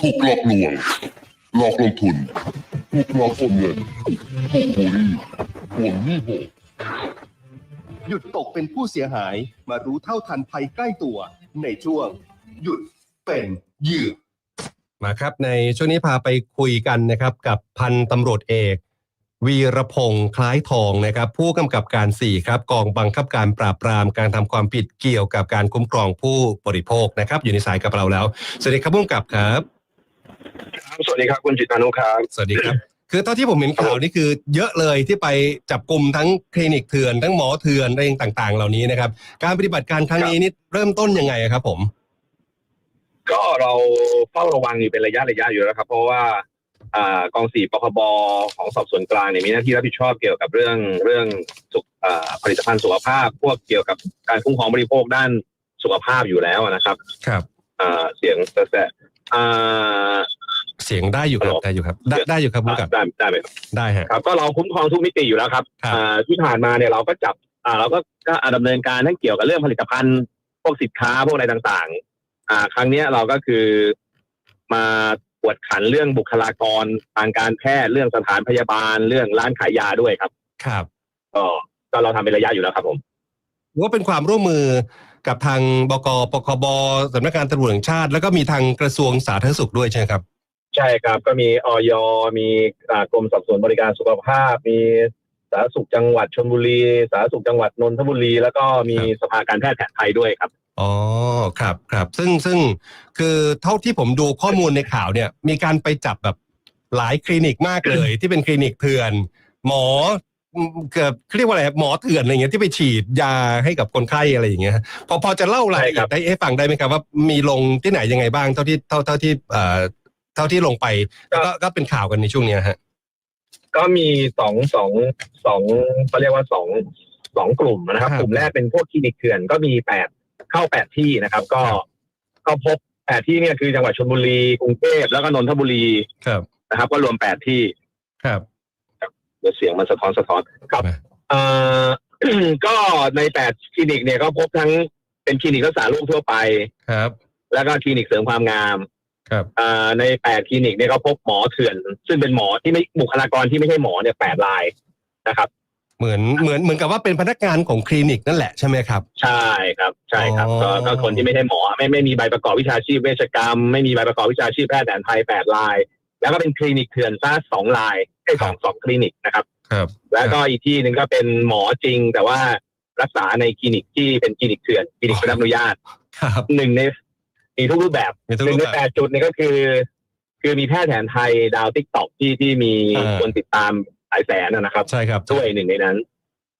ถูกหลอกลวง หลอกลงทุน ถูกหลอกโอนเงินถูกบูลลี่ทวงหนี้โหดหยุดตกเป็นผู้เสียหายมารู้เท่าทันภัยใกล้ตัว ในช่วง หยุดเป็นเหยื่อมาครับในช่วงนี้พาไปคุยกันนะครับกับพันตำรวจเอก วีรพงษ์คล้ายทองนะครับผู้กำกับการ 4 ครับ กองบังคับการปราบปรามการทำความผิดเกี่ยวกับการคุ้มครองผู้บริโภคนะครับ อยู่ในสายกับเราแล้ว สวัสดีครับผู้กำกับครับครับ สวัสดีครับคุณจิตานุครับสวัสดีครับ คือเท่าที่ผมเห็นข่าวนี่คือ เยอะเลยที่ไปจับกลุ่มทั้งคลินิกเถื่อนทั้งหมอเถื่อนอะไรต่างๆ เหล่านี้นะครับ การปฏิบัติการครั้งนี้นี่เริ่มต้นยังไงครับผม ก็เราเฝ้าระวังอยู่เป็นระยะระยะอยู่แล้วครับ เพราะว่า อ่ากองสี่ปคบของสอบสวนกลางเนี่ยมีหน้าที่รับผิดชอบเกี่ยวกับเรื่องเรื่องสุขอ่าผลิตภัณฑ์สุขภาพ พวกเกี่ยวกับการคุ้มครองบริโภคด้านสุขภาพอยู่แล้วนะครับ ครับอ่าเสียงแต่แต่อ่าเสียงได้อยู่ครับได้อยู่ครับ ได้ได้อยู่ครับผู้กำกับได้ได้ไหมครับได้ฮะครับก็เราคุ้มครองทุกมิติอยู่แล้วครับครับอ่าที่ผ่านมาเนี่ยเราก็จับอ่าเราก็ก็ดำเนินการทั้งเกี่ยวกับเรื่องผลิตภัณฑ์ พวกสินค้าพวกอะไรต่างๆอ่าครั้งเนี้ยเราก็คือมา ปวดขันเรื่องบุคลากรทางการแพทย์เรื่องสถานพยาบาลเรื่องร้านขายยาด้วยครับ ครับก็ก็เราทำเป็นระยะอยู่แล้วครับผมว่าเป็นความร่วมมือกับทางบกปคบสำนักงานตำรวจแห่งชาติ แล้วก็มีทางกระทรวงสาธารณสุขด้วยใช่ไหมครับ ใช่ครับก็มีออยมีอ่ากรมสอบสวนบริการสุขภาพ มีสาธารณสุขจังหวัดชลบุรี สาธารณสุขจังหวัดนนทบุรี แล้วก็มีครับสภาการแพทย์แผนไทยด้วยครับ อ๋อครับครับซึ่งซึ่งคือเท่าที่ผมดูข้อมูลในข่าวเนี่ย มีการไปจับแบบหลายคลินิกมากเลย ที่เป็นคลินิกเถื่อน หมออืมเกือบเรียกว่าอะไรครับหมอเถื่อนอะไรเงี้ยที่ไปฉีดยาให้กับคนไข้อะไรอย่างเงี้ยพอพอจะเล่ารายละเอียดได้ให้ฟังได้ไหมครับว่ามีลงที่ไหนยังไงบ้างเท่าที่เท่าเท่าที่เอ่อเท่าที่ลงไปแล้วก็ก็เป็นข่าวกันในช่วงเนี้ยฮะก็มีสองสองสองเขาเรียกว่าสองสองกลุ่มนะครับครับกลุ่มแรกเป็นพวกคลินิกเถื่อนก็มีแปด เข้าแปดที่นะครับ ก็ครับก็พบแปดที่เนี่ยคือจังหวัดชลบุรีกรุงเทพแล้วก็นนทบุรีครับนะครับ ก็รวมแปดที่ครับเดี๋ยวเสียงมันสะท้อนสะท้อนครับครับเอ่อก็ในแปดคลินิกเนี่ยก็พบทั้งเป็นคลินิกรักษาโรคทั่วไปครับ แล้วก็คลินิกเสริมความงามครับอ่าในแปดคลินิกเนี่ยก็พบหมอเถื่อน ซึ่งเป็นหมอที่ไม่บุคลากรที่ไม่ใช่หมอเนี่ยแปดรายนะครับ เหมือนเหมือนเหมือนกับว่าเป็นพนักงานของคลินิกนั่นแหละใช่ไหมครับ ใช่ครับใช่ครับอ๋อก็ก็คนที่ไม่ใช่หมอไม่ไม่มีใบประกอบวิชาชีพเวชกรรม ไม่มีใบประกอบวิชาชีพแพทย์แผนไทยแปดราย แล้วก็เป็นคลินิกเถื่อนซะสองรายไอ้สองสองคลินิกนะครับครับ แล้วก็อีกที่หนึ่งก็เป็นหมอจริง แต่ว่ารักษาในคลินิกที่เป็นคลินิกเถื่อนคลินิกไม่ได้รับอนุญาตครับหนึ่งในมีทุกรูปแบบมีทุกหรูนึ่งปในแบบแปดจุดเนี่ยก็คือ คือมีแพทย์แผนไทยดาวติ๊กต็อกที่ที่มีอ่าคนติดตาม หลายแสนนะนะครับใช่ครับด้วยหนึ่งในนั้น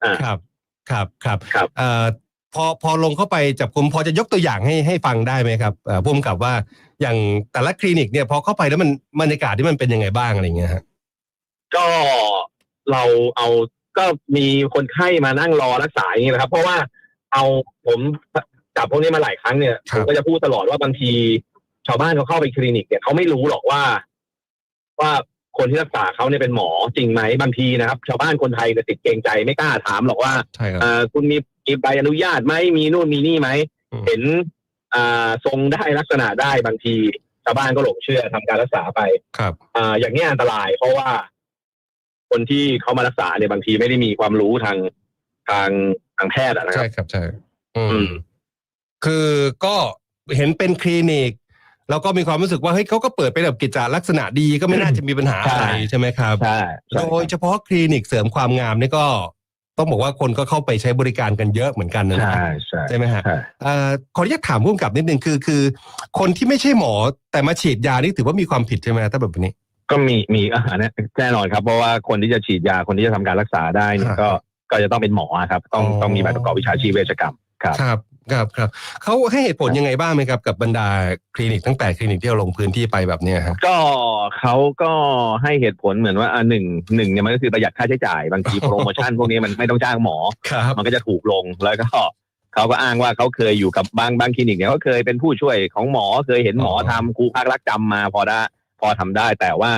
อ่าครับครับครับครับเอ่อพอพอลงเข้าไปจับกลุ่มพอจะยกตัวอย่างให้ให้ฟังได้ไหมครับเอ่อพุ่มกับว่าอย่างแต่ละคลินิกเนี่ยพอเข้าไปแล้วมันบรรยากาศที่มันเป็นยังไงบ้างอะไรอย่างเงี้ยฮะก็เราเอาก็มีคนไข้มานั่งรอรักษาอย่างนี้นะครับ เพราะว่าเอาผมจับพวกนี้มาหลายครั้งเนี่ยครับผมก็จะพูดตลอดว่าบางที ชาวบ้านเขาเข้าไปคลินิกเนี่ยเขาไม่รู้หรอกว่า ว่า คนที่รักษาเขาเนี่ยเป็นหมอจริงไหมบางทีนะครับ ชาวบ้านคนไทยเนี่ยติดเกรงใจไม่กล้าถามหรอกว่าใช่ครับ เอ่อคุณมีมีใบอนุญาตไหมมีนู่นมีนี่ไหม อืม เห็นอ่าทรงได้ลักษณะได้บางที ชาวบ้านก็หลงเชื่อทำการรักษาไป ครับ อ่าอย่างนี้ยอันตรายเพราะว่า คนที่เขามารักษาเนี่ยบางทีไม่ได้มีความรู้ทางทางทางแพทย์อะนะคใช่รับ ครับใช่อือืม ม คือก็เห็นเป็นคลินิก แล้วก็มีความรู้สึกว่าเฮ้ยเขาก็เปิดเป็นแบบกิจจาลักษณะดีก็ไม่น่าจะมีปัญหาอะไรใช่ใช่ไหมครับใช่ใช่โดยเฉพาะคลินิกเสริมความงามนี่ก็ต้องบอกว่าคนก็เข้าไปใช้บริการกันเยอะเหมือนกันนะใช่ครับใช่ใช่ไหมฮะใช่เอ่อขออนุญาตถามพุ่มกับนิดนึงคือคือ คนที่ไม่ใช่หมอแต่มาฉีดยานี่ถือว่ามีความผิดใช่ไหมถ้าแบบนี้ ก็มีมีอะอันนี้แน่นอนครับเพราะว่าคนที่จะฉีดยาคนที่จะทำการรักษาได้เนี่ยครับก็ก็จะต้องเป็นหมอครับ ต้องอ๋อต้องมีใบประกอบวิชาชีพเวชกรรมครับ ครับครับครับเขาให้เหตุผลยังไงบ้างไหมครับ กับบรรดาคลินิกตั้งแต่คลินิกที่เราลงพื้นที่ไปแบบเนี้ยฮะก็เขาก็ให้เหตุผลเหมือนว่าอ่าหนึ่งหนึ่งเนี่ยมันก็คือประหยัดค่าใช้จ่ายบางทีโปรโมชั่นพวกนี้มันไม่ต้องจ้างหมอ ครับมันก็จะถูกลงแล้วก็เขาก็อ้างว่าเขาเคยอยู่กับบางบางคลินิกเนี่ยเขาเคยเป็นผู้ช่วยของหมอเคยเห็นหมออ๋อทำครูพักรักจำมาพอได้พอทำได้ แต่ว่า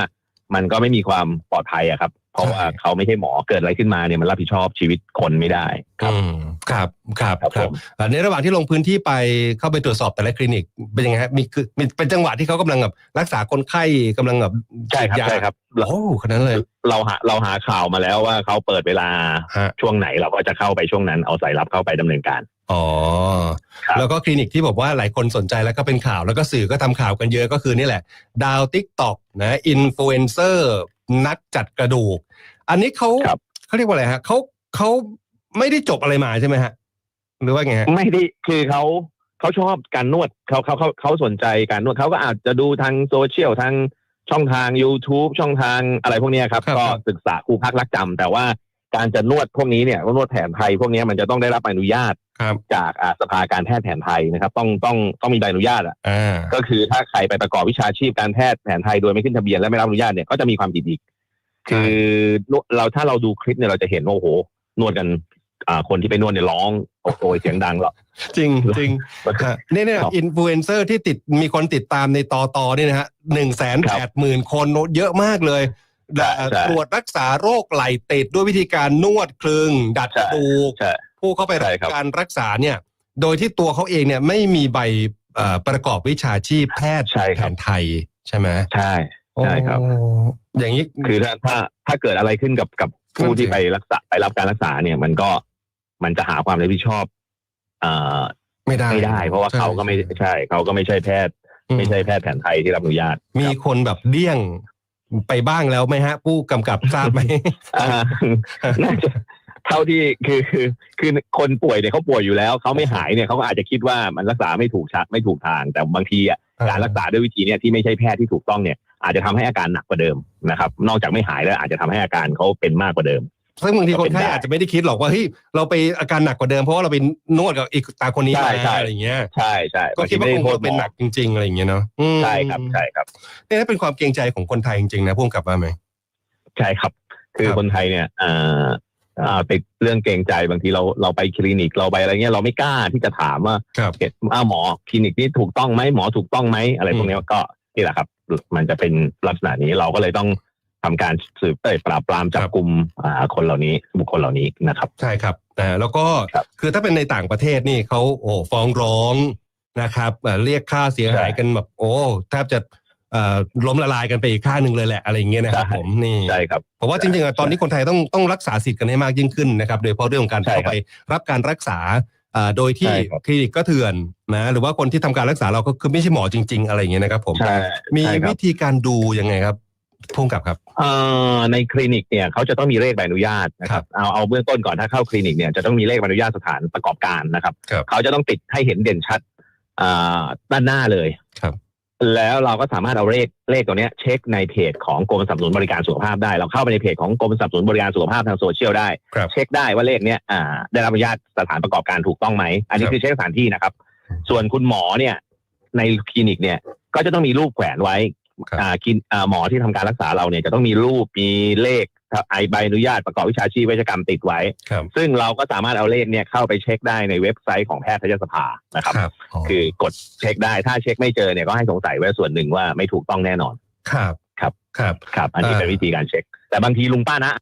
มันก็ไม่มีความปลอดภัยอะครับ เพราะว่าเขาไม่ใช่หมอเกิดอะไรขึ้นมาเนี่ยมันรับผิดชอบชีวิตคนไม่ได้ครับ อืม ครับครับครับครัผบมอ่าในระหว่างที่ลงพื้นที่ไปเข้าไปตรวจสอบแต่ละคลินิกเป็นยังไงฮะมีคือมีเป็นจังหวะที่เขากำลังแบบรักษาคนไข้กำลังแบบใช่ครับฉีดยาใช่ครับเราโอ้ขนาดนั้นเลยเราหาเราหาข่าวมาแล้วว่าเขาเปิดเวลาฮะช่วงไหนเราก็จะเข้าไปช่วงนั้นเอาสายลับเข้าไปดำเนินการอ๋อครับแล้วก็คลินิกที่บอกว่าหลายคนสนใจแล้วก็เป็นข่าวแล้วก็สื่อก็ทำข่าวกันเยอะก็คือนี่แหละ ดาวติ๊กตอกนะอินฟลูเอนเซอร์นักจัดกระดูก อันนี้เขาครับเขาเรียกว่าอะไรฮะเขาเขา ไม่ได้จบอะไรมาใช่ไหมฮะ หรือว่าไงฮะ ไม่ได้คือเขาเขาชอบการนวดเขาเขาเขาเขาสนใจการนวดเขาก็อาจจะดูทางโซเชียลทางช่องทาง YouTube ช่องทางอะไรพวกเนี้ยครับ ครับ ก็ครับศึกษาครูพักรักจำแต่ว่าการจะนวดพวกนี้เนี่ยนวดแผนไทย พวกเนี้ยมันจะต้องได้รับอนุญาตครับ จากอ่าสภาการแพทย์แผนไทยนะครับ ต้องต้องต้องมีใบอนุญาตอะอ่า ก็คือถ้าใครไปประกอบวิชาชีพการแพทย์แผนไทยโดยไม่ขึ้นทะเบียนและไม่รับอนุญาตเนี่ยก็จะมีความผิดอีกใช่คือนวดเราถ้าเราดูคลิปเนี่ยเราจะเห็นว่าโอ้โหนวดกันอ่า คนที่ไปนวดเนี่ยร้องโอ้โหเสียงดังหรอกจริงจริงฮะเนี่ยเนี่ยครับอินฟลูเอนเซอร์ที่ติดมีคนติดตามในตอตอเนี่ยนะฮะหนึ่งแสนแปดหมื่นคนเยอะมากเลยใช่ใช่ตรวจรักษาโรคไหลติดด้วยวิธีการนวดคลึง ดัดกระดูกใช่ผู้เข้าไปรัใช่บครับการรักษาเนี่ย โดยที่ตัวเขาเองเนี่ยไม่มีใบเอ่อประกอบวิชาชีพแพทย์ใช่แผครับนไทยใช่ไหมใช่ใช่ครับโอ้อย่างนี้คือถ้าถ้าถ้าเกิดอะไรขึ้นกับกับผู้ที่ไปรักษาไปรับการรักษาเนี่ยมันก็ มันจะหาความรับผิดชอบอ่าไม่ได้ไม่ได้ เพราะว่าใช่เขาก็ไม่ใช่ เขาก็ไม่ใช่แพทย์อืไม่ใช่แพทย์แผนไทยที่รับอนุญาต มีคนแบบเลี่ยงไปบ้างแล้วไหมฮะ ผู้กำกับทราบไหมอ่าน่าจะเท่าที่คือคือคือคนป่วยเนี่ยเขาป่วยอยู่แล้วเขาไม่หายเนี่ยเขาก็อาจจะคิดว่ามันรักษาไม่ถูกชักไม่ถูกทาง แต่บางทีอะการรักษาด้วยวิธีเนี่ยที่ไม่ใช่แพทย์ที่ถูกต้องเนี่ยอาจจะทำให้อาการหนักกว่าเดิมนะครับ นอกจากไม่หายแล้วอาจจะทำให้อาการเขาเป็นมากกว่าเดิม ซึ่งบางทีคนไข้ก็เป็นได้อาจจะไม่ได้คิดหรอกว่าเฮ้ยเราไปอาการหนักกว่าเดิมเพราะว่าเราไปนวดกับอีกตาคนนี้ใช่มาใช่อะไรอย่างเงี้ยใช่ใช่ก็คิดว่าคงบงจะทีเป็นไม่หได้นักจริง ๆ อะไรอย่างเงี้ยเนาะอืมใช่ครับใช่ครับนี่เป็นความเกรงใจของคนไทยจริงๆนะพุ่งกลับมาไหมใช่ครับ คือครับคนไทยเนี่ยอ่าอ่าติดเรื่องเกรงใจบางทีเราเราไปคลินิกเราไปอะไรเงี้ยเราไม่กล้าที่จะถามว่าครับเห็นอ้าวหมอคลินิกนี้ถูกต้องไหมหมอถูกต้องไหมอะไรพวกเนี้ยก็นี่แหละครับ มันจะเป็นลักษณะนี้เราก็เลยต้อง ทำการสืบเอ่ยปราบปรามจับกลุ่มอ่าคนเหล่านี้บุคคลเหล่านี้นะครับ ใช่ครับอ่าแล้วก็ครับคือถ้าเป็นในต่างประเทศนี่เขาโอ้ฟ้องร้องนะครับเอ่อเรียกค่าเสียหายใช่กันแบบโอ้แทบจะเอ่อล้มละลายกันไปอีกข้างหนึ่งเลยแหละอะไรอย่างเงี้ยนะครับใช่ผมนี่ใช่ครับเพราะว่าจริงๆอะตอนนี้คนไทยต้องต้องรักษาสิทธิ์กันให้มากยิ่งขึ้นนะครับ โดยเฉพาะเรื่องของการใช่เข้าครับไปรับการรักษาอ่าโดยที่ใช่ครับคลินิกก็เถื่อนนะหรือว่าคนที่ทำการรักษาเราก็คือไม่ใช่หมอจริง ๆ อะไรอย่างเงี้ยนะครับผมใช่มีใช่ครับวิธีการดูยังไงครับ พุ่งกับครับ เอ่อในคลินิกเนี่ยเขาจะต้องมีเลขใบอนุญาตนะคครัรับบเอาเอาเบื้องต้นก่อนถ้าเข้าคลินิกเนี่ยจะต้องมีเลขใบอนุญาตสถานประกอบการนะครับครับ เขาจะต้องติดให้เห็นเด่นชัดอ่าด้านหน้าเลยครับ แล้วเราก็สามารถเอาเลขเลขตัวเนี้ยเช็คในเพจของกรมสนับสนุนบริการสุขภาพได้ เราเข้าไปในเพจของกรมสนับสนุนบริการสุขภาพทางโซเชียลได้ ครับเช็คได้ว่าเลขเนี้ยอ่าได้รับอนุญาตสถานประกอบการถูกต้องไหม อันนี้ครับ คือเช็คสถานที่นะครับ ส่วนคุณหมอเนี่ยในคลินิกเนี่ยก็จะต้องมีรูปแขวนไว้ครับอ่า กินอ่าหมอที่ทำการรักษาเราเนี่ยจะต้องมีรูปมีเลขไอใบอนุญาตประกอบวิชาชีพเวชกรรมติดไว้ครับซึ่งเราก็สามารถเอาเลขเนี่ยเข้าไปเช็คได้ในเว็บไซต์ของแพทยสภานะครับครับอ๋อคือกดเช็คได้ถ้าเช็คไม่เจอเนี่ยก็ให้สงสัยไว้ส่วนหนึ่งว่าไม่ถูกต้องแน่นอน ครับครับครับครับ อันนี้อ่าเป็นวิธีการเช็ค แต่บางทีลุงป้านะ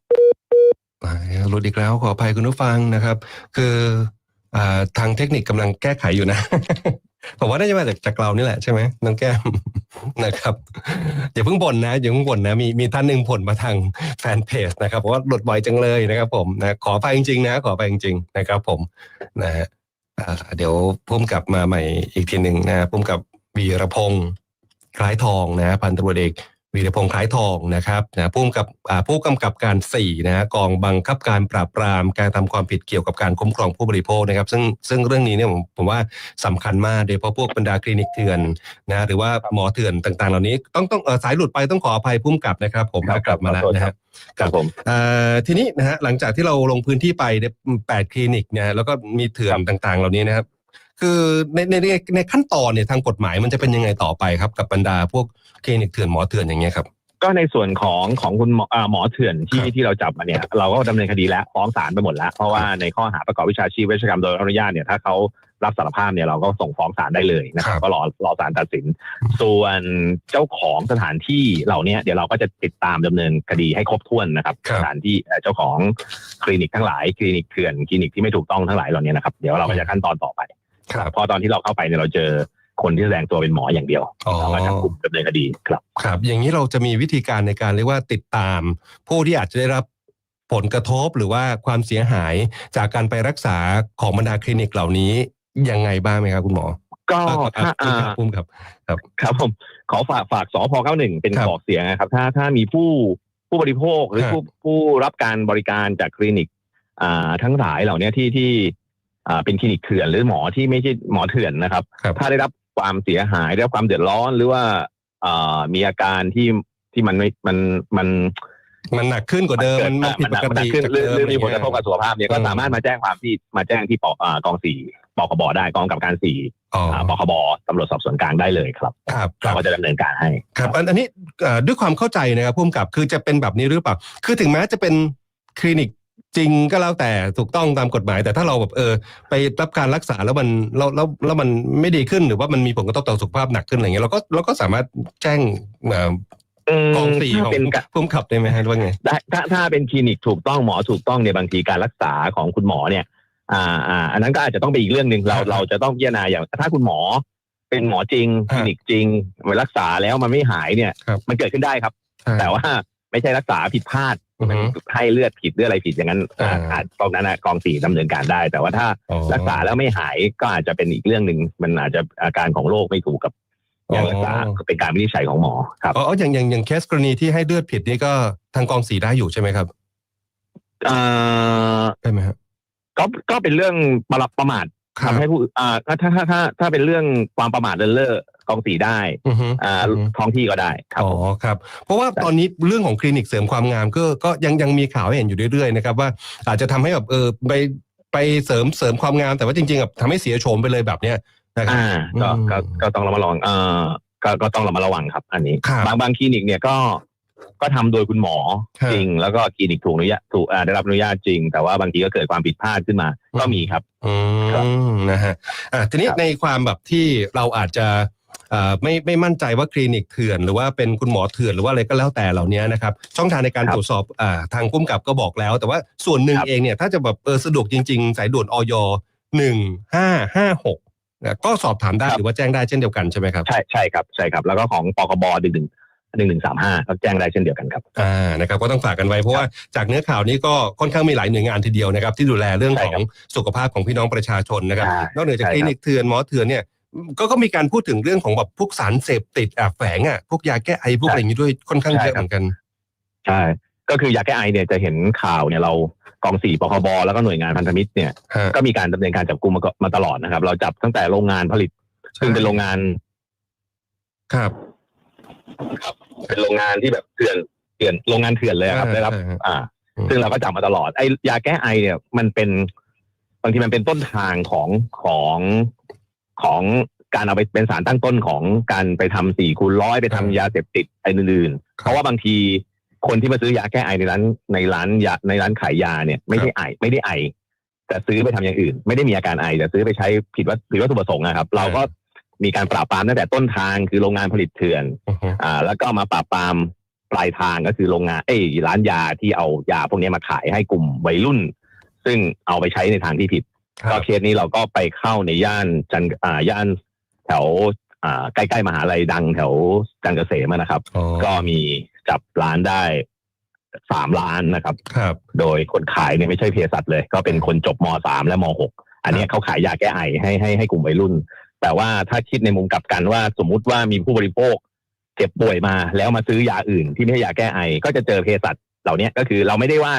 อ่าหลุดอีกแล้วขออภัยคุณผู้ฟังนะครับ คืออ่า ทางเทคนิคกำลังแก้ไขอยู่นะ ผมว่าน่าจะมาจากจากเรานี่แหละใช่ไหมน้องแก้มนะครับอย่าเพิ่งบ่นนะอย่าเพิ่งบ่นนะมีมีท่านหนึ่งบ่นมาทางแฟนเพจนะครับบอกว่าหลุดบ่อยจังเลยนะครับ ผมนะขอไปจริงๆนะ ขอไปจริงๆนะครับ ผมนะฮะเดี๋ยวพุ่มกลับมาใหม่อีกทีหนึ่งนะพุ่มกับวีรพงศ์คล้ายทองนะพันตำรวจเอก วีรพงษ์คล้ายทองนะครับนะผู้กำกับอ่าผู้กำกับการ4นะฮะกองบังคับการปราบปรามการทำความผิดเกี่ยวกับการคุ้มครองผู้บริโภคนะครับ ซึ่งซึ่งเรื่องนี้เนี่ยผมผมว่าสำคัญมากโดยเฉพาะพวกบรรดาคลินิกเถื่อนนะหรือว่าหมอเถื่อนต่างๆ เหล่านี้ต้องต้องเอ่อสายหลุดไปต้องขออภัยพุ่มกับนะครับ ผมครับกลับมาแล้วขอโทษนะครัฮะบครับผมเอ่อทีนี้นะฮะหลังจากที่เราลงพื้นที่ไปเนี่ยแปดคลินิกเนี่ยแล้วก็มีเถื่อนต่างๆ เหล่านี้นะครับ คือในในในในขั้นตอนเนี่ยทางกฎหมายมันจะเป็นยังไงต่อไปครับ กับบรรดาพวกคลินิกเถื่อนหมอเถื่อนอย่างเงี้ยครับ ก็ในส่วนของของคุณหมออ่าหมอเถื่อนที่ครับที่เราจับมาเนี่ยเราก็ดำเนินคดีแล้วฟ้องศาลไปหมดแล้ว เพราะว่าในข้อหาประกอบวิชาชีพเวชกรรมโดยอนุญาตเนี่ยถ้าเขารับสารภาพเนี่ยเราก็ส่งฟ้องศาลได้เลยนะครัครับบก็รอรอศาลตัดสิน ส่วนเจ้าของสถานที่เหล่านี้เดี๋ยวเราก็จะติดตามดำเนินคดีให้ครบถ้วนนะครับ ครับ สถานที่เอ่อเจ้าของคลินิกทั้งหลายคลินิกเถื่อนคลินิกที่ไม่ถูกต้องทั้งหลายเหล่านี้นะครับเดี๋ยวเราก็จะขั้นตอนต่อไป ครับพอตอนที่เราเข้าไปเนี่ยเราเจอคนที่แสดงตัวเป็นหมออย่างเดียวอ๋อเราก็จับกลุ่มดำเนินคดีครับ ครับ อย่างนี้เราจะมีวิธีการในการเรียกว่าติดตาม ผู้ที่อาจจะได้รับผลกระทบหรือว่าความเสียหายจากการไปรักษาของบรรดาคลินิกเหล่านี้ยังไงบ้างไหมครับคุณหมอ ก็เอ่อถ้าอ่าอ่าพุ่มครับ ครับผมขอฝากฝากสพเก้าหนึ่งเป็นครับบอกเสียงนะครับ ถ้าถ้ามีผู้ผู้บริโภคหรือครับผู้ผู้รับการบริการจากคลินิก อ่าทั้งหลายเหล่านี้ที่ที่อ่า เป็นคลินิกเถื่อนหรือหมอที่ไม่ใช่หมอเถื่อนนะครับครับ ถ้าได้รับความเสียหายได้รับความเดือดร้อนหรือว่าอ่ามีอาการที่ที่มันไม่มันมันมันหนักขึ้นกว่าเดิม มันมันผิดปกมันหนัติขึ้นจากหรือเดิมหรือมีผลกระทบอกับสุขภาพเนี่ยก็อืมสามารถมาแจ้งความที่มาแจ้งที่ปอ่ากองสี่ปคบได้กองกับการสี่อ๋ออ่าปคบตำรวจสอบสวนกลางได้เลยครับครับคเรารับก็จะดำเนินการให้ ครับ อันอันนี้เอ่อด้วยความเข้าใจนะครับพุ่มกับคือจะเป็นแบบนี้หรือเปล่า คือถึงแม้จะเป็นคลินิก จริงก็แล้วแต่ถูกต้องตามกฎหมาย แต่ถ้าเราแบบเออ ไปรับการรักษาแล้วมันแล้วแล้วแล้วมันไม่ดีขึ้นหรือว่ามันมีผลกระทบต่อสุขภาพหนักขึ้นอะไรเงี้ยเราก็เราก็สามารถแจ้งเอ่ออืมกองสี่ถ้าของเป็นกะพุ่มขับได้ไหมฮะหรือว่าไงได้ถ้าถ้าเป็นคลินิกถูกต้องหมอถูกต้องเนี่ยบางทีการรักษาของคุณหมอเนี่ย อ่าอ่าอันนั้นก็อาจจะต้องเป็นอีกเรื่องหนึ่งเราครับเราจะต้องพิจารณาอย่างถ้าคุณหมอ เป็นหมอจริงคครับลินิกจริงไปรักษาแล้วมันไม่หายเนี่ยครับมันเกิดขึ้นได้ครับใช่แต่ว่า ไม่ใช่รักษาผิดพลาดอือฮึให้เลือดผิดเลือดอะไรผิดอย่างนั้นอ่าอาจตรงนั้นนะกองสี่ดำเนินการได้ แต่ว่าถ้าอ๋อรักษาแล้วไม่หายก็อาจจะเป็นอีกเรื่องหนึ่งมันอาจจะอาการของโรคไม่ถูกกับอย่างรักษาเป็นการวินิจฉัยของหมอครับอ๋ออย่างอย่างอย่างเคสกรณีที่ให้เลือดผิดนี่ก็ทางกองสีได้อยู่ใช่ไหมครับอ่าใช่ไหมครับก็ก็เป็นเรื่องประหลับประมาทครับทำให้ผู้อ่าถ้าถ้าถ้าถ้าถ้าเป็นเรื่องความประมาทเลินเล่อ กองสีได้อือฮึอ่าอือฮึท้องที่ก็ได้ครับอ๋อผม ครับ เพราะว่าตอนนี้เรื่องของคลินิกเสริมความงามก็ก็ยังยังมีข่าวให้เห็นอยู่เรื่อยๆนะครับว่าอาจจะทำให้แบบเออไปไปเสริมเสริมความงามแต่ว่าจริงๆแบบทำให้เสียโฉมไปเลยแบบเนี้ยนะครับ อ่าก็อืมก็ก็ต้องระมัดระวังอ่าก็ก็ต้องระมัดระวังครับ อันนี้ ครับบางบางคลินิกเนี่ยก็ก็ทำโดยคุณหมอครับจริง แล้วก็คลินิกถูกอนุญาตถูกอ่าได้รับอนุญาตจริง แต่ว่าบางทีก็เกิดความผิดพลาดขึ้นมา ก็มีครับ อืครับมนะฮะอะทีนี้ครับในความแบบที่เราอาจจะเอ่อ ไม่ไม่มั่นใจว่าคลินิกเถื่อนหรือว่าเป็นคุณหมอเถื่อนหรือว่าอะไรก็แล้วแต่เหล่านี้นะครับช่องทางในการครับตรวจสอบอ่าทางพุ่มกับก็บอกแล้ว แต่ว่าส่วนหนึ่งครับเองเนี่ยถ้าจะแบบเออสะดวกจริงๆ สายด่วนออยหนึ่งห้าห้าหกก็สอบถามได้ครับหรือว่าแจ้งได้เช่นเดียวกันใช่ไหมครับใช่ใช่ครับใช่ครับ แล้วก็ของปคบหนึ่งหนึ่งหนึ่งหนึ่งสามห้าก็แจ้งได้เช่นเดียวกันครับอ่านะครับก็ต้องฝากกันไว้เพราะว่าจากเนื้อข่าวนี้ก็ค่อนข้างมีหลายหน่วยงานทีเดียวนะครับที่ดูแลเรื่องใช่ขอครังบสุขภาพของพี่น้องประชาชนนะครับใช่นอกเหนือจากใช่คลิครับนิกเถื่อนหมอเถื่อนเนี่ย ก็ก็มีการพูดถึงเรื่องของแบบพวกสารเสพติดแอบแฝงอะพวกยาแก้ไอพวกอะไรอย่างนี้ด้วยค่อนข้างใช่เยอะครับเหมือนกัน ใช่ ก็คือยาแก้ไอเนี่ยจะเห็นข่าวเนี่ยเรากองสี่ปคบแล้วก็หน่วยงานพันธมิตรเนี่ยฮะก็มีการดำเนินการจับกุมมาก็มาตลอดนะครับ เราจับตั้งแต่โรงงานผลิต ซึ่งเป็นโรงงาน ครับเป็นโรงงานที่แบบเถื่อนเถื่อนโรงงานเถื่อนเลยอะครับ อ่าได้รับใช่ฮะอ่าอืมซึ่งเราก็จับมาตลอดไอ้ยาแก้ไอเนี่ย มันเป็น บางทีมันเป็นต้นทางของของ ของการเอาไปเป็นสารตั้งต้นของการไปทำสี่คูณร้อยไปทำยาเสพติดไอ้อื่นๆ เพราะว่าบางทีคนที่มาซื้อยาแก้ไอในร้านในร้านยาในร้านขายยาเนี่ยไม่ได้ไอไม่ได้ไอ แต่ซื้อไปทำอย่างอื่น ไม่ได้มีอาการไอแต่ซื้อไปใช้ผิดวัตผิดวัตถุประสงค์นะครับ เราก็มีการปราบปรามตั้งแต่ต้นทางคือโรงงานผลิตเถื่อน อือฮึอ่าแล้วก็มาปราบปรามปลายทางก็คือโรงงานเอ้ยร้านยาที่เอายาพวกนี้มาขายให้กลุ่มวัยรุ่น ซึ่งเอาไปใช้ในทางที่ผิดครั ก็บเคสนี้เราก็ไปเข้าในย่านจันอ่าย่านแถวอ่าใกล้ๆมหาลัยดังแถวจันทร์เกษมอะนะครับอ๋อก็มีจับร้านได้สามล้านนะครับครับ โดยคนขายเนี่ยไม่ใช่เภสัชเลย ก็เป็นคนจบมสามและมหกอันเนี้ยเขาขายยาแก้ไอให้ให้ให้กลุ่มวัยรุ่น แต่ว่าถ้าคิดในมุมกลับกันว่าสมมุติว่ามีผู้บริโภคเจ็บป่วยมาแล้วมาซื้อยาอื่น ที่ไม่ใช่ยาแก้ไอ ก็จะเจอเภสัชเหล่าเนี้ยก็คือเราไม่ได้ว่า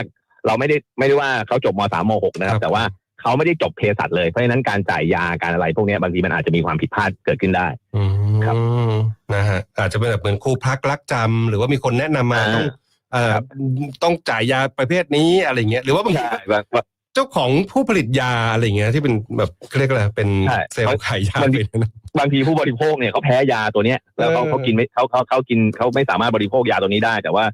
เราไม่ได้ไม่ได้ว่าเขาจบมสามมหกนะคครัรับบแต่ว่า เขาไม่ได้จบเภสัชเลย เพราะฉะนั้นการจ่ายยาการอะไรพวกเนี้ยบางทีมันอาจจะมีความผิดพลาดเกิดขึ้นได้อืมครับนะฮะอาจจะเป็นแบบเหมือนครูพักรักจำหรือว่ามีคนแนะนำมาอ่าต้องเอ่อครับต้องจ่ายยาประเภทนี้อะไรเงี้ยหรือว่าบางทีใช่ว่าว่าเจ้าของผู้ผลิตยาอะไรเงี้ยที่เป็นแบบเขาเรียกอะไรเป็นใช่เซลล์ขายยาบางไปทีนะบางทีผู้บริโภคเนี่ยเขาแพ้ยาตัวเนี้ยแล้วเขาเออเขากินไม่เขาเขาเขากินเขาไม่สามารถบริโภคยาตัวนี้ได้ แต่ว่า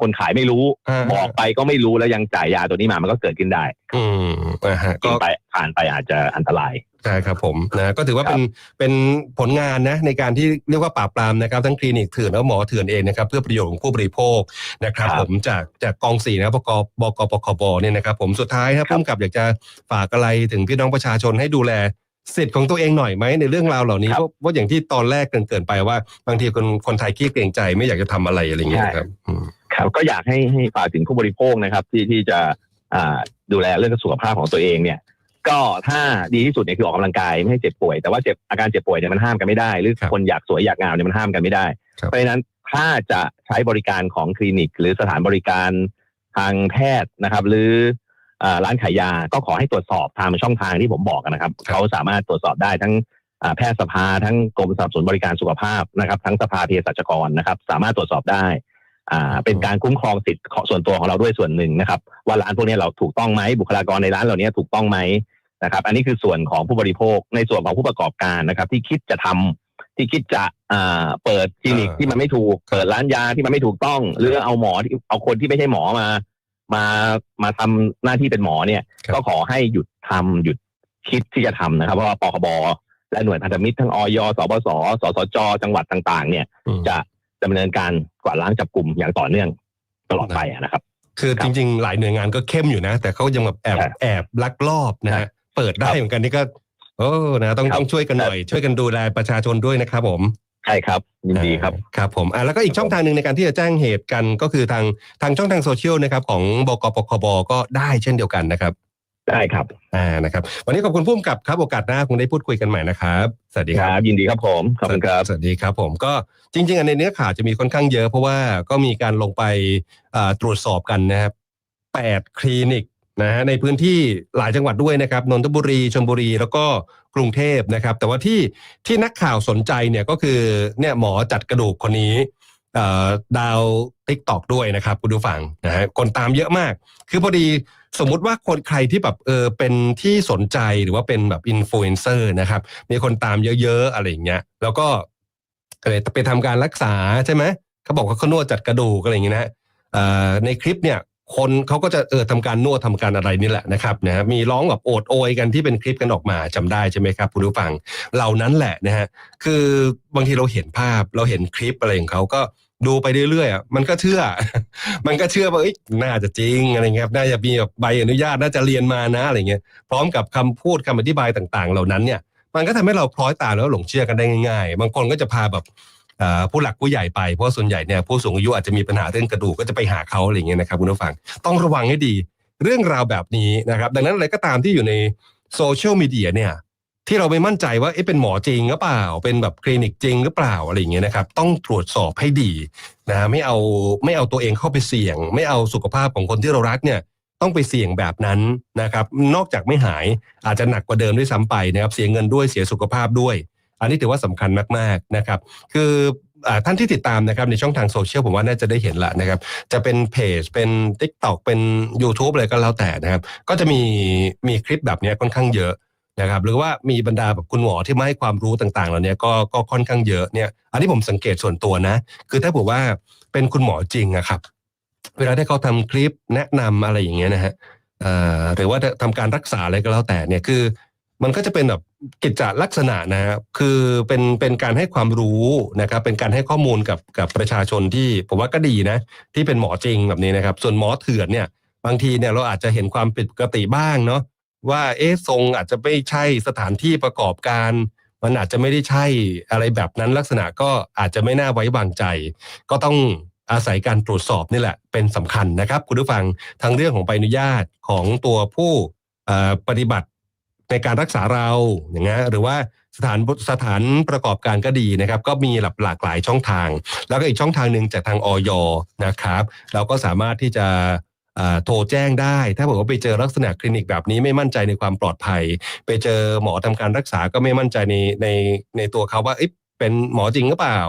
คนขายไม่รู้าบอกไปก็ไม่รู้แล้วยังจ่ายยาตัวนี้มามันก็เกิดขึ้นได้ อืมนะฮะกิก็นไปผ่านไปอาจจะอันตรายใช่ครับผมนะก็ถือว่าเป็นเป็นผลงานนะในการที่เรียกว่าปราบปรามนะครับทั้งคลินิกเถื่อนแล้วหมอเถื่อนเองนะครับเพื่อประโยชน์ของผู้บริโภคนะครับครับผมจากจากกองสี่นะครับบกบกปคบเนี่ยนะครับผมสุดท้ายครับครับพุ่มกับอยากจะฝากอะไรถึงพี่น้องประชาชนให้ดูแลสิทธิ์ของตัวเองหน่อยไหมในเรื่องราวเหล่านี้ครับเพราะว่าอย่างที่ตอนแรกเกรินๆไปว่า บางทีคนคนไทยขี้เกรงใจไม่อยากจะทำอะไรอะไรอย่างเงี้ยนะครับอืมครับ ก็อยากให้ให้ฝากถึงผู้บริโภคนะครับ ที่ที่จะอ่าดูแลเรื่องสุขภาพของตัวเองเนี่ย ก็ถ้าดีที่สุดเนี่ยคือออกกำลังกายไม่ให้เจ็บป่วยแต่ว่าเจ็บอาการเจ็บป่วยเนี่ยมันห้ามกันไม่ได้ หรือครับคนอยากสวยอยากงามเนี่ยมันห้ามกันไม่ได้ครับเพราะฉะนั้นถ้าจะใช้บริการของคลินิก หรือสถานบริการทางแพทย์นะครับ หรืออ่าร้านขายยาก็ขอให้ตรวจสอบทางช่องทางที่ผมบอกนะครับครับเขาสามารถตรวจสอบได้ทั้งอ่าแพทย์สภาทั้งกรมสนับสนุนบริการสุขภาพนะครับ ทั้งสภาเภสัชกรนะครับ สามารถตรวจสอบได้ อ่าเป็นการคุ้มครองสิทธิ์ของส่วนตัวของเราด้วยส่วนหนึ่งนะครับ ว่าร้านพวกนี้เราถูกต้องไหมบุคลากรในร้านเหล่านี้ถูกต้องไหมนะครับ อันนี้คือส่วนของผู้บริโภคในส่วนของผู้ประกอบการนะครับ ที่คิดจะทำที่คิดจะอ่าเปิดคลินิกอ่าที่มันไม่ถูกเปิดร้านยาที่มันไม่ถูกต้อง หรือเอาหมอที่เอาคนที่ไม่ใช่หมอมา มามาทำหน้าที่เป็นหมอเนี่ยครับก็ขอให้หยุดทำหยุดคิดที่จะทำนะครับเพราะว่าปคบและหน่วยพันธมิตรทั้งออยสบสสสจจังหวัดต่าง ๆ เนี่ยอืมจะ ดำเนินการกวาดล้างจับกลุ่มอย่างต่อเนื่องตลอดไปอะนะครับ คือครัจบริงๆ หลายหน่วยงานก็เข้มอยู่นะ แต่เขายังแบบแอบใช่แอบลักลอบนะใช่ฮะเปิดได้เหมือนกันนี่ก็โอ้นะต้องครับต้องช่วยกันหน่อย ช่วยกันดูแลประชาชนด้วยนะครับผมใช่ครับยินดีครับอ่าครับผมอะแล้วก็อีกช่องทางหนึ่งในการที่จะแจ้งเหตุกันก็คือทางทางช่องทางโซเชียลนะครับของบกปคบก็ได้เช่นเดียวกันนะครับ ได้ครับอ่านะครับ วันนี้ขอบคุณพุ่มกับครับโอกาสหน้าคงได้พูดคุยกันใหม่นะครับ สวัสดีคครัรับบยินดีครับผมขอบคุณครับ สวัสดีครับผมก็จริงๆอันในเนื้อข่าวจะมีค่อนข้างเยอะเพราะว่าก็มีการลงไปอ่าตรวจสอบกันนะครับแปดคลินิกนะฮะในพื้นที่หลายจังหวัดด้วยนะครับนนทบุรีชลบุรีแล้วก็กรุงเทพนะครับ แต่ว่าที่ที่นักข่าวสนใจเนี่ยก็คือเนี่ยหมอจัดกระดูกคนนี้เอ่อ ดาวติ๊กตอกด้วยนะครับคุณผู้ฟังนะฮะคนตามเยอะมาก คือพอดีสมมุติว่าคนใครที่แบบเออเป็นที่สนใจหรือว่าเป็นแบบอินฟลูเอนเซอร์นะครับ มีคนตามเยอะๆอะไรอย่างเงี้ยแล้วก็เออไปทำการรักษาใช่ไหมเขาบอกว่าเขานวดจัดกระดูกอะไรอย่างเงี้ยนะในคลิปเนี่ย คนเขาก็จะเออทำการนวดทำการอะไรนี่แหละนะครับนะมีร้องแบบโอดโอยกันที่เป็นคลิปกันออกมาจำได้ใช่ไหมครับคุณผู้ฟังเหล่านั้นแหละนะฮะคือบางทีเราเห็นภาพเราเห็นคลิปอะไรของเขาก็ดูไปเรื่อยๆอะมันก็เชื่อ มันก็เชื่อว่าเอ้ยน่าจะจริงอะไรเงี้ยครับน่าจะมีแบบใบอนุญาตน่าจะเรียนมานะอะไรเงี้ยพร้อมกับคำพูดคำอธิบายต่างๆ เหล่านั้นเนี่ย มันก็ทำให้เราคล้อยตามแล้วหลงเชื่อกันได้ง่าย ๆ บางคนก็จะพาแบบ ผู้หลักผู้ใหญ่ไปเพราะส่วนใหญ่เนี่ยผู้สูงอายุอาจจะมีปัญหาเรื่องกระดูกก็จะไปหาเขาอะไรเงี้ยนะครับคุณผู้ฟังต้องระวังให้ดีเรื่องราวแบบนี้นะครับ ดังนั้นอะไรก็ตามที่อยู่ในโซเชียลมีเดียเนี่ยที่เราไม่มั่นใจว่าเอ๊ะเป็นหมอจริงหรือเปล่า เป็นแบบคลินิกจริงหรือเปล่าอะไรอย่างเงี้ยนะครับ ต้องตรวจสอบให้ดีนะไม่เอาไม่เอาตัวเองเข้าไปเสี่ยง ไม่เอาสุขภาพของคนที่เรารักเนี่ยต้องไปเสี่ยงแบบนั้นนะครับ นอกจากไม่หายอาจจะหนักกว่าเดิมด้วยซ้ำไปนะครับ เสียเงินด้วยเสียสุขภาพด้วย อันนี้ถือว่าสำคัญมากๆนะครับ คือท่านที่ติดตามนะครับในช่องทางโซเชียลผมว่าน่าจะได้เห็นละนะครับ จะเป็นเพจเป็น t ิ k t o k เป็น YouTube อะไรก็แล้วแต่นะครับ ก็จะมีมีคลิปแบบนี้ค่อนข้างเยอะนะครับหรือว่ามีบรรดาแบบคุณหมอที่มาให้ความรู้ต่างๆเหล่านี้ก็ก็ค่อนข้างเยอะเนี่ยอันนี้ผมสังเกตส่วนตัวนะ คือถ้าบอกว่าเป็นคุณหมอจริงอะครับ เวลาที่เขาทำคลิปแนะนำอะไรอย่างเงี้ยนะฮะเอ่อหรือว่าทำการรักษาอะไรก็แล้วแต่เนี่ยคือ มันก็จะเป็นแบบกิจจลักษณะนะครับคือเป็นเป็นการให้ความรู้นะครับ เป็นการให้ข้อมูลกับกับประชาชนที่ผมว่าก็ดีนะ ที่เป็นหมอจริงแบบนี้นะครับ ส่วนหมอเถื่อนเนี่ย บางทีเนี่ยเราอาจจะเห็นความผิดปกติบ้างเนาะว่าเอ๊ะทรงอาจจะไม่ใช่สถานที่ประกอบการ มันอาจจะไม่ได้ใช่อะไรแบบนั้นลักษณะก็อาจจะไม่น่าไว้วางใจ ก็ต้องอาศัยการตรวจสอบนี่แหละเป็นสำคัญนะครับ คุณผู้ฟังทั้งเรื่องของใบอนุญาตของตัวผู้ปฏิบัติ ในการรักษาเราอย่างเงี้ยหรือว่าสถานสถานประกอบการก็ดีนะครับ ก็มีหลากหลากหลายช่องทาง แล้วก็อีกช่องทางหนึ่งจากทางออยนะครับ เราก็สามารถที่จะโทรแจ้งได้ ถ้าบอกว่าไปเจอลักษณะคลินิกแบบนี้ไม่มั่นใจในความปลอดภัย ไปเจอหมอทำการรักษาก็ไม่มั่นใจในในในตัวเขาว่า เป็นหมอจริงหรือเปล่า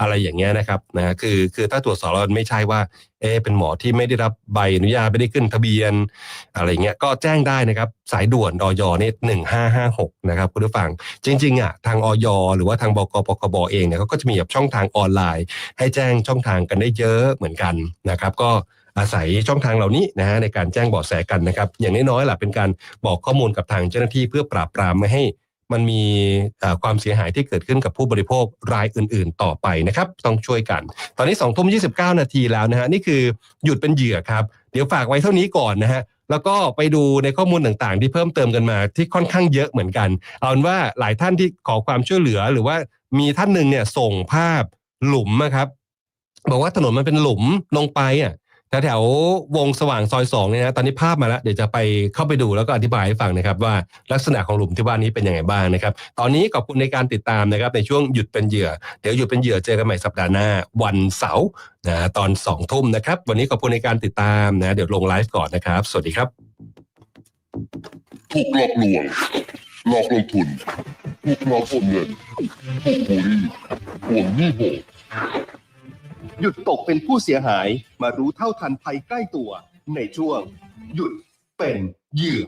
อะไรอย่างเงี้ยนะครับนะคือคือถ้าตรวจสอบแล้วไม่ใช่ว่าเอเป็นหมอที่ไม่ได้รับใบอนุญาตไม่ได้ขึ้นทะเบียน อะไรเงี้ยก็แจ้งได้นะครับ สายด่วนออยนี่หนึ่งห้าห้าหกนะครับคุณผู้ฟัง จริงๆอะทางออยหรือว่าทางบกปคบเองเนี่ยเขาก็จะมีแบบช่องทางออนไลน์ ให้แจ้งช่องทางกันได้เยอะเหมือนกันนะครับ ก็อาศัยช่องทางเหล่านี้นะฮะในการแจ้งเบาะแสกันนะครับ อย่างน้อยๆล่ะเป็นการบอกข้อมูลกับทางเจ้าหน้าที่เพื่อปราบปรามไม่ให้ มันมีความเสียหายที่เกิดขึ้นกับผู้บริโภครายอื่น ๆ ต่อไปนะครับ ต้องช่วยกัน ตอนนี้2องทุ่มยีนาทีแล้วนะฮะนี่คือหยุดเป็นเหยื่อครับ เดี๋ยวฝากไว้เท่านี้ก่อนนะฮะแล้วก็ไปดูในข้อมูลต่างๆ ที่เพิ่มเติมกันมาที่ค่อนข้างเยอะเหมือนกัน เอาเป็นว่าหลายท่านที่ขอความช่วยเหลือหรือว่ามีท่านหนึ่งเนี่ยส่งภาพหลุมนะครับบอกว่าถนนมันเป็นหลุมลงไปอะ แถวๆวงสว่างซอยสองเนี่ยนะตอนนี้ภาพมาแล้วเดี๋ยวจะไปเข้าไปดูแล้วก็อธิบายให้ฟังนะครับว่าลักษณะของหลุมที่ว่านี้เป็นยังไงบ้างนะครับ ตอนนี้ขอบคุณในการติดตามนะครับในช่วงหยุดเป็นเหยื่อ เดี๋ยวหยุดเป็นเหยื่อเจอกันใหม่สัปดาห์หน้าวันเสาร์นะตอนสองทุ่มนะครับ วันนี้ขอบคุณในการติดตามนะเดี๋ยวลงไลฟ์ก่อนนะครับ สวัสดีครับถูกหลอกลวงหลอกลงทุนถูกหลอกโอนเงินถูกบูลลี่ทวงหนี้โหด หยุดตกเป็นผู้เสียหายมารู้เท่าทันภัยใกล้ตัวในช่วง หยุดเป็นเหยื่อ